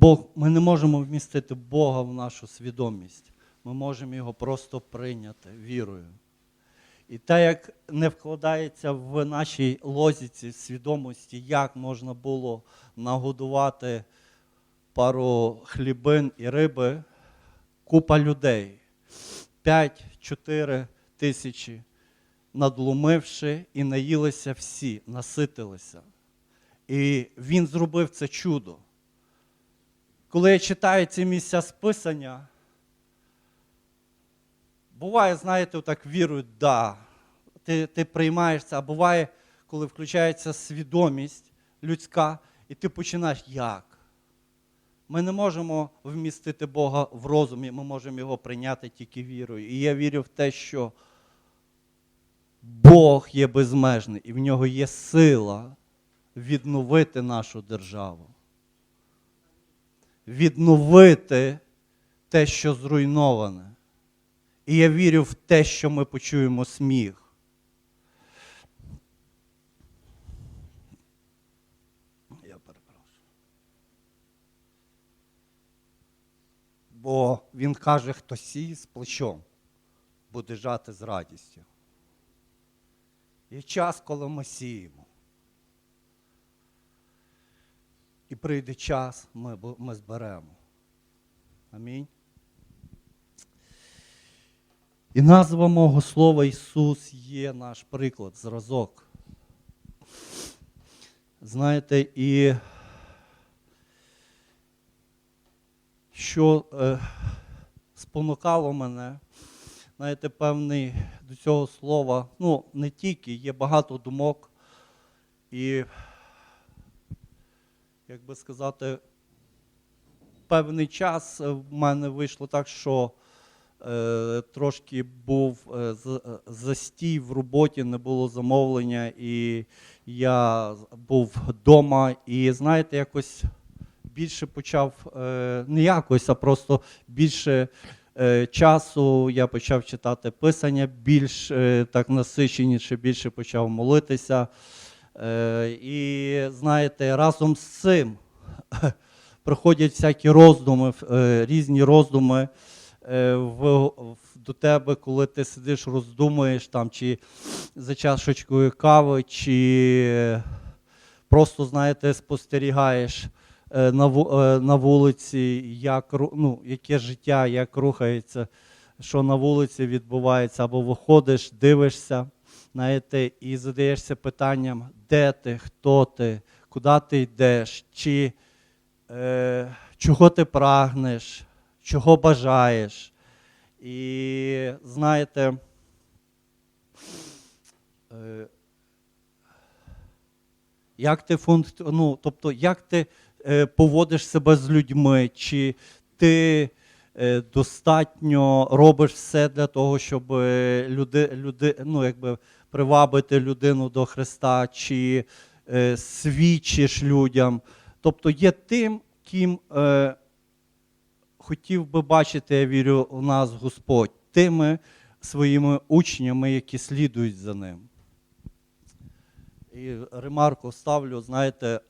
Бог, ми не можемо вмістити Бога в нашу свідомість. Ми можемо його просто прийняти вірою. І те, як не вкладається в нашій лозіці свідомості, як можна було нагодувати пару хлібин і риби, купа людей. 5-4 тисячі, надломивши і наїлися всі, наситилися. І він зробив це чудо. Коли я читаю ці місця списання, буває, знаєте, так вірують, да, ти, ти приймаєш це, а буває, коли включається свідомість людська, і ти починаєш як? Ми не можемо вмістити Бога в розумі, ми можемо його прийняти тільки вірою. І я вірю в те, що Бог є безмежний, і в нього є сила відновити нашу державу. Відновити те, що зруйноване. І я вірю в те, що ми почуємо сміх. Я перепрошую. Бо він каже, хто сіє з плечом, буде жати з радістю. Є час, коли ми сіємо. І прийде час, ми, ми зберемо. Амінь. І назва мого слова Ісус є наш приклад, зразок. Знаєте, і що е, спонукало мене, знаєте, певний до цього слова, ну, не тільки, є багато думок, і, як би сказати, певний час е, в мене вийшло так, що е, трошки був е, е, застій в роботі, не було замовлення, і я був вдома, і знаєте, якось більше почав, е, не якось, а просто більше е, часу я почав читати писання, більш так насиченіше, більше почав молитися. Е, і знаєте, разом з цим приходять всякі роздуми, е, різні роздуми е, в, до тебе, коли ти сидиш, роздумуєш там, чи за чашечкою кави, чи просто, знаєте, спостерігаєш на, на вулиці, як, ну, яке життя, як рухається, що на вулиці відбувається, або виходиш, дивишся, знаєте, і задаєшся питанням, де ти, хто ти, куди ти йдеш, чи е, чого ти прагнеш, чого бажаєш. І знаєте, е, як ти функці... ну, тобто, як ти е, поводиш себе з людьми, чи ти е, достатньо робиш все для того, щоб е, люди, люди, ну, якби, привабити людину до Христа, чи е, свідчиш людям. Тобто є тим, ким е, хотів би бачити, я вірю, у нас Господь, тими своїми учнями, які слідують за ним. І ремарку ставлю, знаєте,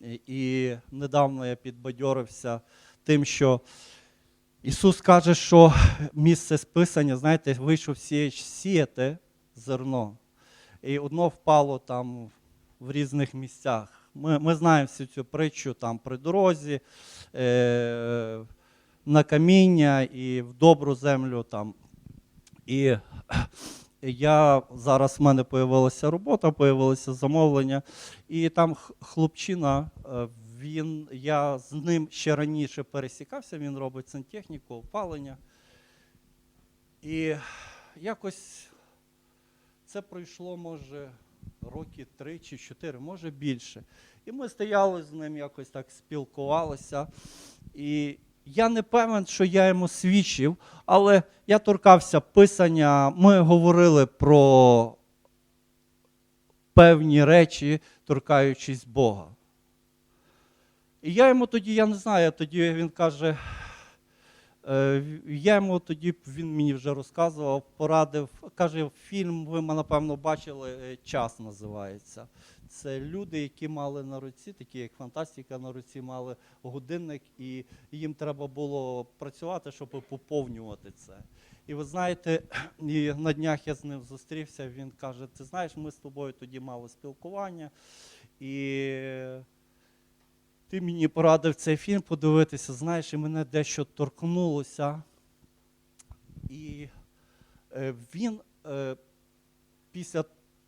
і недавно я підбадьорився тим, що Ісус каже, що місце списання, знаєте, вийшов сіяч сіяти зерно, і одно впало там в різних місцях. Ми, ми знаємо всю цю притчу там при дорозі, е, на каміння і в добру землю там. І я зараз в мене появилася робота, появилося замовлення, і там хлопчина, е, він, я з ним ще раніше пересікався, він робить сантехніку, опалення. І якось це пройшло, може, роки три чи чотири, може більше. І ми стояли з ним, якось так спілкувалися. І я не певен, що я йому свідчив, але я торкався писання, ми говорили про певні речі, торкаючись Бога. І я йому тоді, я не знаю, тоді він каже, Я йому тоді він мені вже розказував, порадив. Каже, фільм, ви напевно бачили, е, час називається. Це люди, які мали на руці, такі як фантастика на руці, мали годинник, і їм треба було працювати, щоб поповнювати це. І ви знаєте, і на днях я з ним зустрівся. Він каже: Ти знаєш, ми з тобою тоді мали спілкування, і ти мені порадив цей фільм подивитися, знаєш, і мене дещо торкнулося. І е, він е, після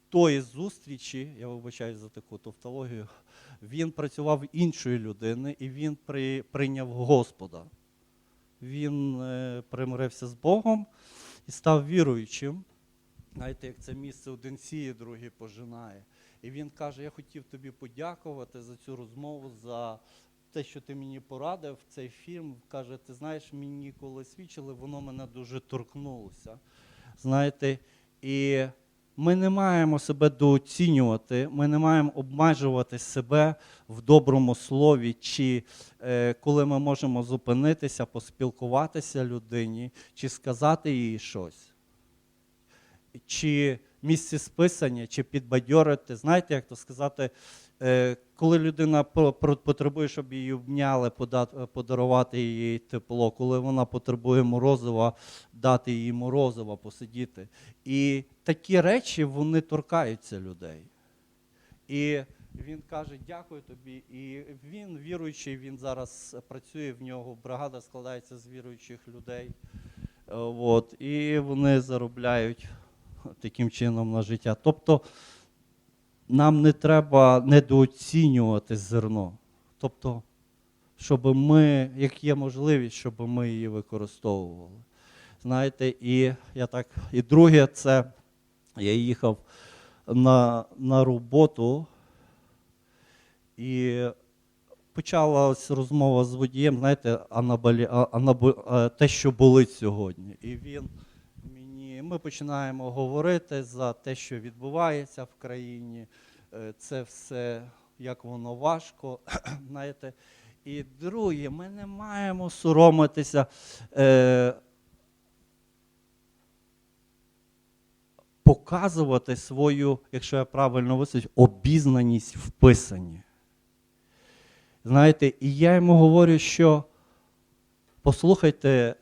тої зустрічі, я вибачаюсь за таку тавтологію, він працював іншої людини і він при, прийняв Господа. Він е, примирився з Богом і став віруючим. Знаєте, як це місце один сіє, другий пожинає. І він каже: Я хотів тобі подякувати за цю розмову, за те, що ти мені порадив. Цей фільм каже, ти знаєш, мені коли свідчили, воно мене дуже торкнулося. Знаєте, і ми не маємо себе дооцінювати, ми не маємо обмежувати себе в доброму слові, чи е, коли ми можемо зупинитися, поспілкуватися людині, чи сказати їй щось чи місце списання, чи підбадьорити. Знаєте, як то сказати, е, коли людина потребує, щоб її обняли, подарувати їй тепло, коли вона потребує морозива, дати їй морозива, посидіти. І такі речі вони торкаються людей. І він каже, дякую тобі. І він віруючий, він зараз працює в нього. Бригада складається з віруючих людей. От, і вони заробляють таким чином на життя. Тобто нам не треба недооцінювати зерно. Тобто, щоб ми, як є можливість, щоб ми її використовували. Знаєте, і я так, і друге, це я їхав на, на роботу і почалась розмова з водієм, знаєте, анаболі, а- те, що болить сьогодні. І він ми починаємо говорити за те, що відбувається в країні. Е, Це все, як воно важко. знаєте. І друге, ми не маємо соромитися. Е, показувати свою, якщо я правильно висловлюсь, обізнаність в писанні. Знаєте, і я йому говорю, що послухайте,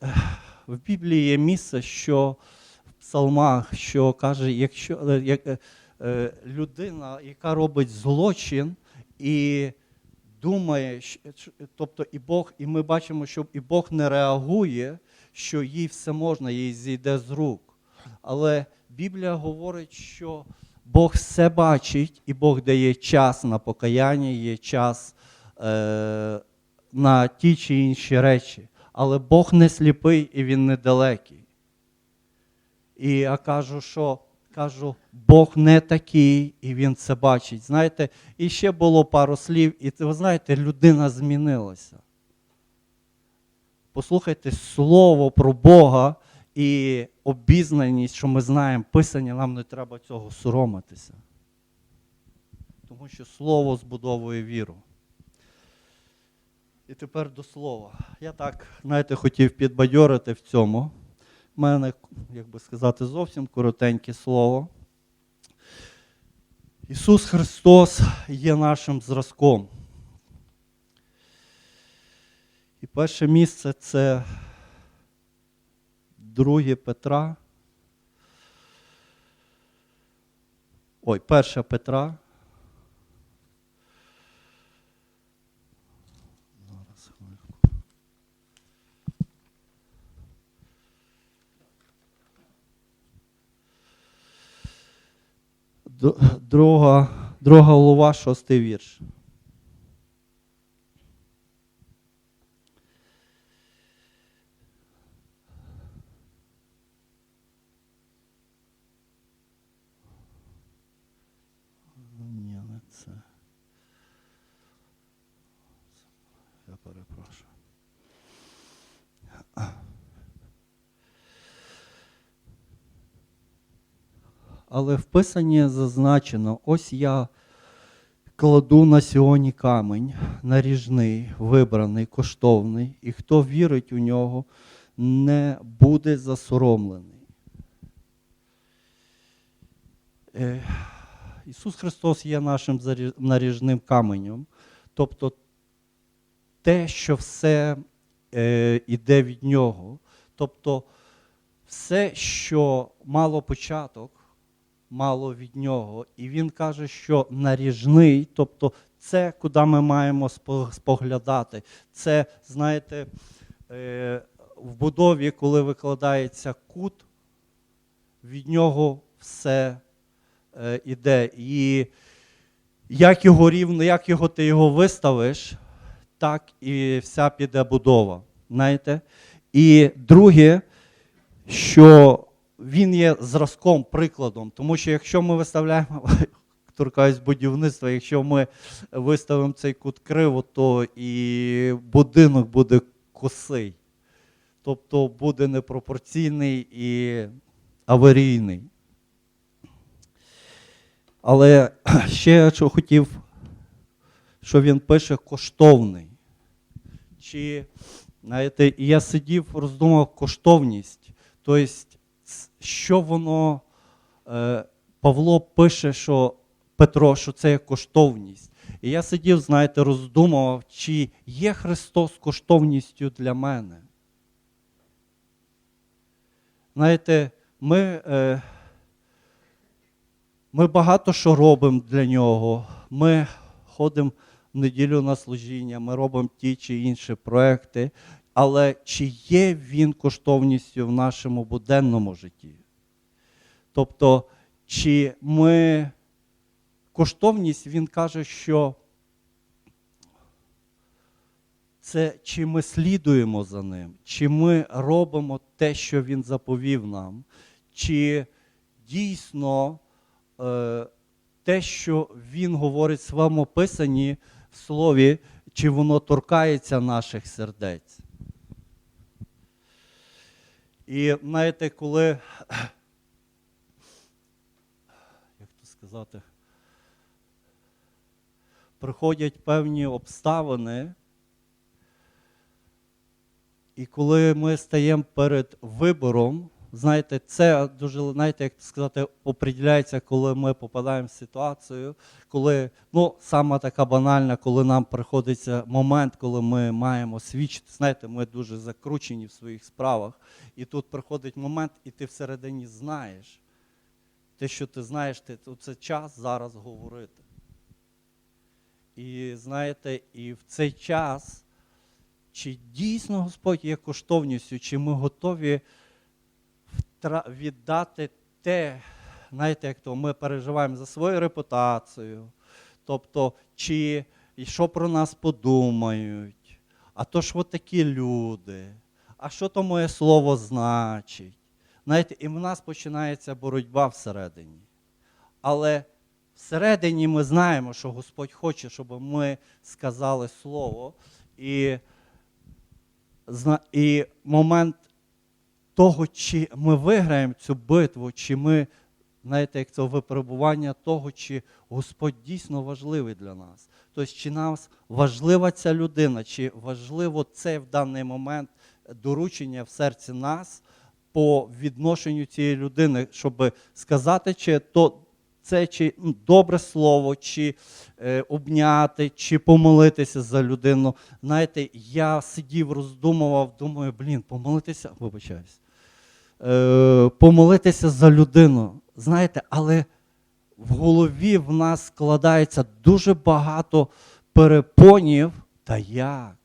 в Біблії є місце, що псалмах, що каже, якщо е, як, е, е, людина, яка робить злочин і думає, тобто і Бог, і ми бачимо, що і Бог не реагує, що їй все можна, їй зійде з рук. Але Біблія говорить, що Бог все бачить, і Бог дає час на покаяння, є час е, на ті чи інші речі. Але Бог не сліпий і Він недалекий. І я кажу, що кажу, Бог не такий, і Він це бачить. Знаєте, і ще було пару слів, і ви знаєте, людина змінилася. Послухайте слово про Бога і обізнаність, що ми знаємо Писання, нам не треба цього соромитися. Тому що слово збудовує віру. І тепер до слова. Я так, знаєте, хотів підбадьорити в цьому. У мене, як би сказати, зовсім коротеньке слово. Ісус Христос є нашим зразком. І перше місце це 2 Петра. Ой, 1 Петра. Друга, друга голова, шостий вірш. Я перепрошую. Але в Писанні зазначено, ось я кладу на сьогодні камень наріжний, вибраний, коштовний, і хто вірить у нього, не буде засоромлений. Е, Ісус Христос є нашим наріжним каменем, тобто те, що все е, іде від Нього, тобто все, що мало початок, мало від Нього. І Він каже, що наріжний, тобто це, куди ми маємо споглядати. Це, знаєте, е, в будові, коли викладається кут, від нього все е, іде. І як його рівно, як його ти його виставиш, так і вся піде будова. Знаєте? І друге, що він є зразком, прикладом. Тому що якщо ми виставляємо, торкаюсь будівництва, якщо ми виставимо цей кут криво, то і будинок буде косий. Тобто буде непропорційний і аварійний. Але ще що хотів, що він пише коштовний. Чи, знаєте, я сидів, роздумав коштовність. Тобто, що воно, е, Павло пише, що Петро, що це є коштовність. І я сидів, знаєте, роздумував, чи є Христос коштовністю для мене. Знаєте, ми, е, ми багато що робимо для нього. Ми ходимо в неділю на служіння, ми робимо ті чи інші проекти. Але чи є він коштовністю в нашому буденному житті? Тобто, чи ми коштовність, він каже, що це чи ми слідуємо за ним, чи ми робимо те, що він заповів нам, чи дійсно е, те, що він говорить в своєму писанні в слові, чи воно торкається наших сердець. І знаєте, коли, як то сказати, приходять певні обставини, і коли ми стаємо перед вибором, знаєте, це дуже, знаєте, як сказати, определяється, коли ми попадаємо в ситуацію, коли, ну, сама така банальна, коли нам приходиться момент, коли ми маємо свідчити. Знаєте, ми дуже закручені в своїх справах. І тут приходить момент, і ти всередині знаєш. Те, що ти знаєш, ти, це час зараз говорити. І знаєте, і в цей час, чи дійсно Господь є коштовністю, чи ми готові віддати те, знаєте, як то ми переживаємо за свою репутацію, тобто, чи і що про нас подумають, а то ж от такі люди, а що то моє слово значить. Знаєте, і в нас починається боротьба всередині. Але всередині ми знаємо, що Господь хоче, щоб ми сказали слово. І, і момент того, чи ми виграємо цю битву, чи ми, знаєте, як це випробування того, чи Господь дійсно важливий для нас. Тобто, чи нас важлива ця людина, чи важливо це в даний момент доручення в серці нас по відношенню цієї людини, щоб сказати, чи то це чи ну, добре слово, чи е, обняти, чи помолитися за людину. Знаєте, я сидів, роздумував, думаю, блін, помолитися, вибачаюсь, е, помолитися за людину. Знаєте, але в голові в нас складається дуже багато перепонів. Та як?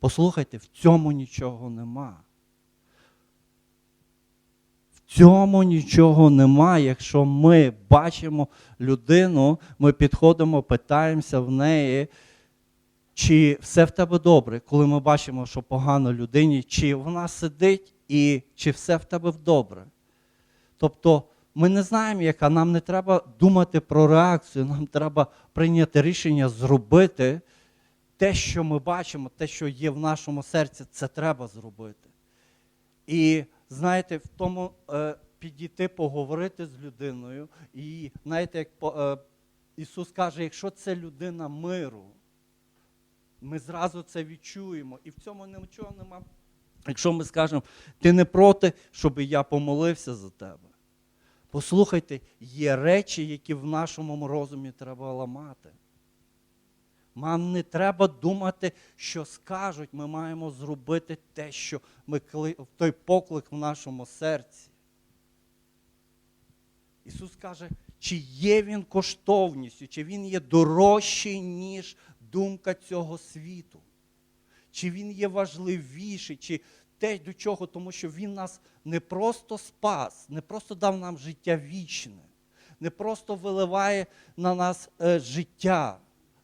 Послухайте, в цьому нічого нема. В цьому нічого немає, якщо ми бачимо людину, ми підходимо, питаємося в неї, чи все в тебе добре, коли ми бачимо, що погано людині, чи вона сидить і чи все в тебе добре. Тобто ми не знаємо, яка нам не треба думати про реакцію, нам треба прийняти рішення зробити те, що ми бачимо, те, що є в нашому серці, це треба зробити. І знаєте, в тому е, підійти поговорити з людиною. І знаєте, як е, Ісус каже, якщо це людина миру, ми зразу це відчуємо. І в цьому нічого нема Якщо ми скажемо, ти не проти, щоб я помолився за тебе. Послухайте, є речі, які в нашому розумі треба ламати. Нам не треба думати, що скажуть. Ми маємо зробити те, що ми той поклик в нашому серці. Ісус каже, чи є Він коштовністю, чи Він є дорожчий, ніж думка цього світу. Чи Він є важливіший, чи те, до чого, тому що Він нас не просто спас, не просто дав нам життя вічне, не просто виливає на нас е, життя,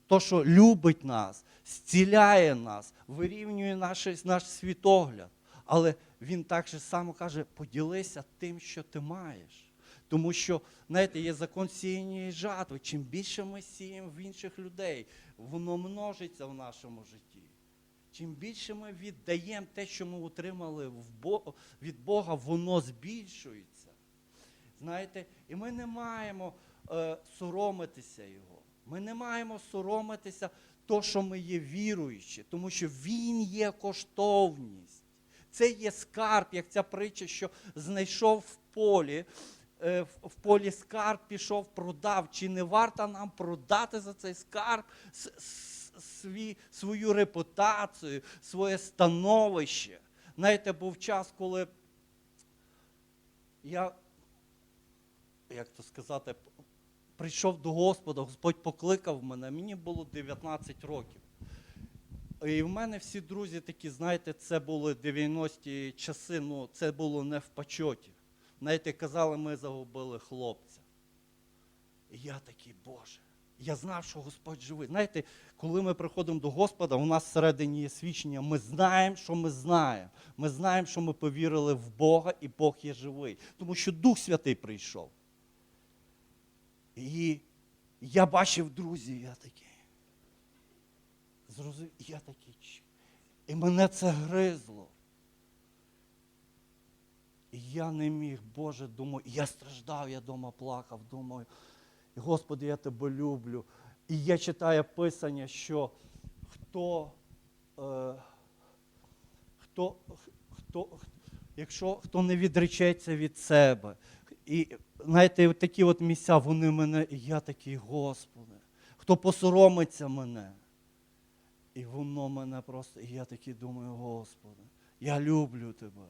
то, що любить нас, зціляє нас, вирівнює наш, наш світогляд. Але Він так же само каже: поділися тим, що ти маєш. Тому що, знаєте, є закон сіяння і жатви. Чим більше ми сіємо в інших людей, воно множиться в нашому житті. Чим більше ми віддаємо те, що ми отримали від Бога, воно збільшується. Знаєте, і ми не маємо е, соромитися Його. Ми не маємо соромитися то, що ми є віруючі, тому що Він є коштовність. Це є скарб, як ця притча, що знайшов в полі, е, в- полі скарб пішов, продав. Чи не варто нам продати за цей скарб свій, свою репутацію, своє становище? Знаєте, був час, коли я, як то сказати, прийшов до Господа, Господь покликав мене, мені було 19 років. І в мене всі друзі такі, знаєте, це були 90-ті часи, ну це було не в почоті. Знаєте, казали, ми загубили хлопця. І я такий, Боже, я знав, що Господь живий. Знаєте, коли ми приходимо до Господа, у нас всередині є свідчення, ми знаємо, що ми знаємо. Ми знаємо, що ми повірили в Бога, і Бог є живий. Тому що Дух Святий прийшов. І я бачив друзів, я такий. Зрозумів, я такий. І мене це гризло. І я не міг, Боже, думаю, я страждав, я вдома плакав, думаю, Господи, я тебе люблю. І я читаю Писання, що хто, е, хто, хто, якщо хто не відречеться від себе. І знаєте, такі от місця, вони мене, і я такий, Господи, хто посоромиться мене. І воно мене просто, і я такий думаю, Господи, я люблю тебе.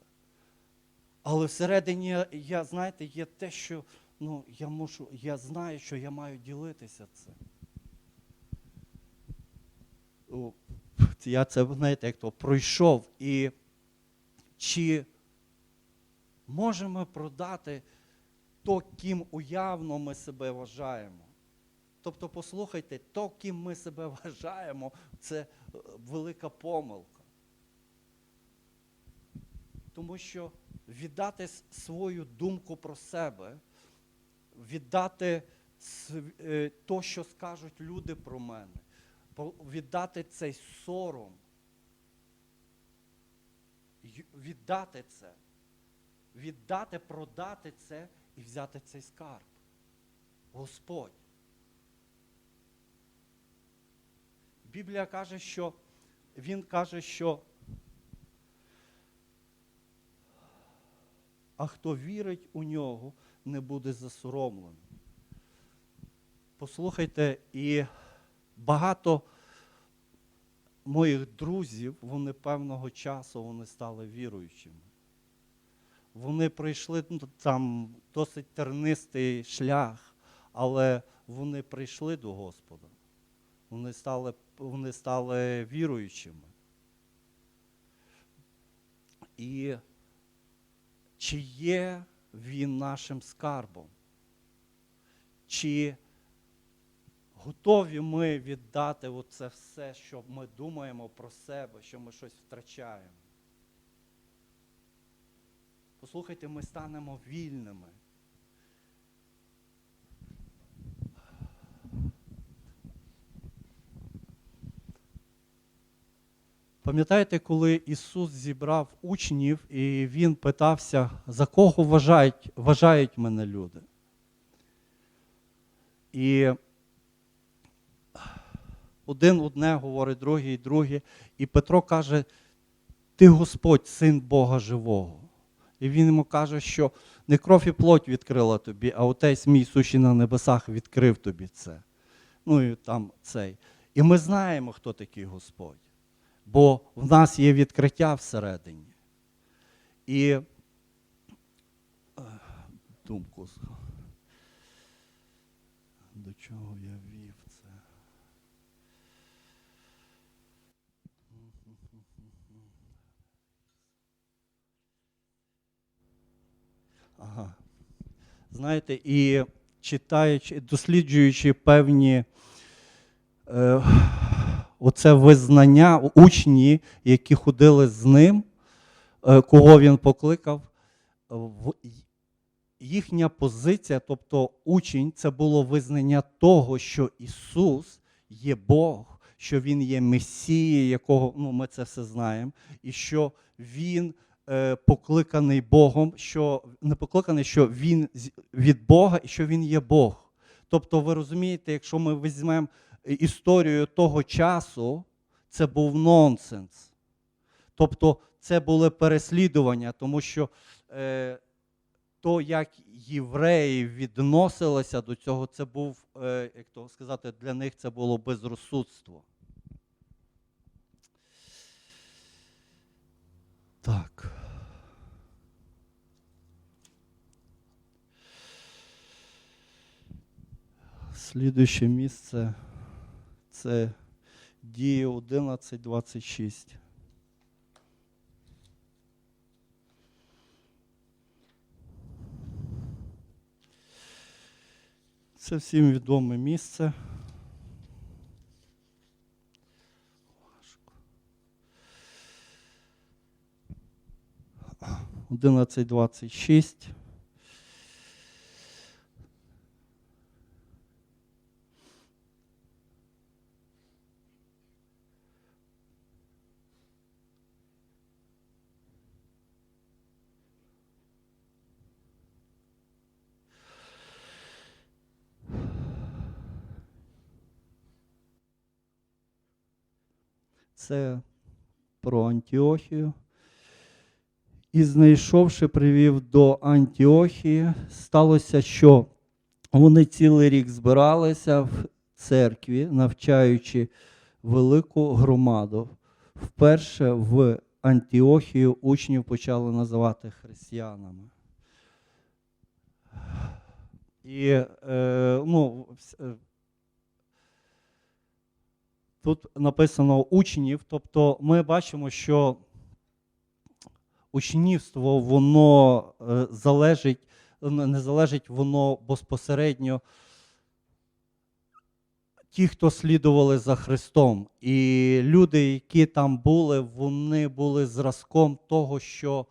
Але всередині, я, знаєте, є те, що ну, я мушу, я знаю, що я маю ділитися цим. Я це, знаєте, як то пройшов. І чи можемо продати то, ким уявно ми себе вважаємо? Тобто, послухайте, то, ким ми себе вважаємо, це е, велика помилка. Тому що віддати свою думку про себе, віддати е, то, що скажуть люди про мене, віддати цей сором, віддати це, віддати, продати це і взяти цей скарб. Господь. Біблія каже, що він каже, що а хто вірить у нього, не буде засоромлений. Послухайте, і багато моїх друзів, вони певного часу вони стали віруючими. Вони пройшли ну, там досить тернистий шлях, але вони прийшли до Господа. Вони стали, вони стали віруючими. І чи є він нашим скарбом? Чи готові ми віддати оце все, що ми думаємо про себе, що ми щось втрачаємо? Послухайте, ми станемо вільними. Пам'ятаєте, коли Ісус зібрав учнів і Він питався, за кого вважають, вважають мене люди? І один одне говорить, другий, друге. І Петро каже, ти Господь, син Бога живого. І він йому каже, що не кров і плоть відкрила тобі, а отець мій сущий на небесах відкрив тобі це. Ну і там цей. І ми знаємо, хто такий Господь. Бо в нас є відкриття всередині. І е, думку. До чого я вів це? Ага. Знаєте, і читаючи, досліджуючи певні е, оце визнання, учні, які ходили з ним, е, кого він покликав, їхня позиція, тобто учень, це було визнання того, що Ісус є Бог, що Він є Месією, якого ну, ми це все знаємо, і що Він е, покликаний Богом, що не покликаний, що Він від Бога і що Він є Бог. Тобто, ви розумієте, якщо ми візьмемо історію того часу, це був нонсенс. Тобто, це були переслідування, тому що е, то, як євреї відносилися до цього, це був, е, як то сказати, для них це було безрозсудство. Так. Слідуюче місце це дії 11.26. Це всім відоме місце. Одинадцять двадцять шість. Це про Антіохію. І знайшовши, привів до Антіохії, сталося, що вони цілий рік збиралися в церкві, навчаючи велику громаду. Вперше в Антіохію учнів почали називати християнами. І е, ну, е, тут написано учнів, тобто ми бачимо, що учнівство, воно е, залежить, ну, не залежить, воно безпосередньо ті, хто слідували за Христом. І люди, які там були, вони були зразком того, що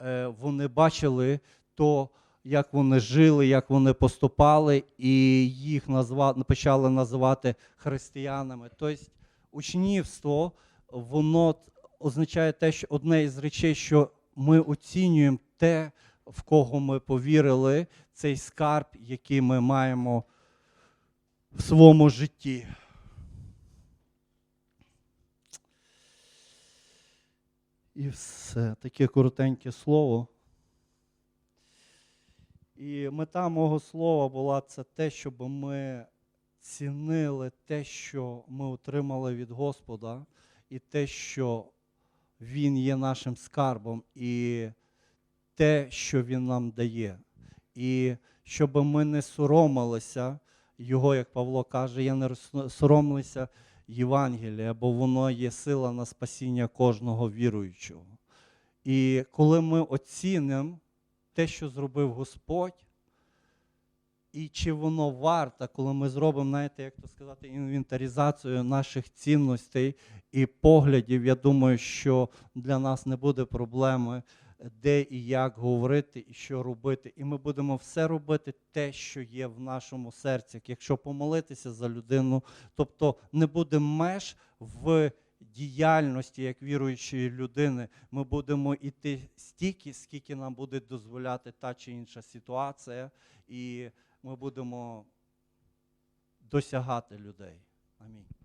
е, вони бачили, то, як вони жили, як вони поступали, і їх назва, почали називати християнами. Тобто учнівство, воно означає те, що одне із речей, що ми оцінюємо те, в кого ми повірили, цей скарб, який ми маємо в своєму житті. І все, таке коротеньке слово. І мета мого слова була це те, щоб ми цінили те, що ми отримали від Господа, і те, що Він є нашим скарбом, і те, що Він нам дає. І щоб ми не соромилися Його, як Павло каже, я не соромлюся Євангелія, бо воно є сила на спасіння кожного віруючого. І коли ми оцінимо те, що зробив Господь, і чи воно варто, коли ми зробимо, знаєте, як то сказати, інвентаризацію наших цінностей і поглядів, я думаю, що для нас не буде проблеми, де і як говорити, і що робити. І ми будемо все робити те, що є в нашому серці. Якщо помолитися за людину, тобто не буде меж в діяльності як віруючої людини, ми будемо йти стільки, скільки нам буде дозволяти та чи інша ситуація, і ми будемо досягати людей. Амінь.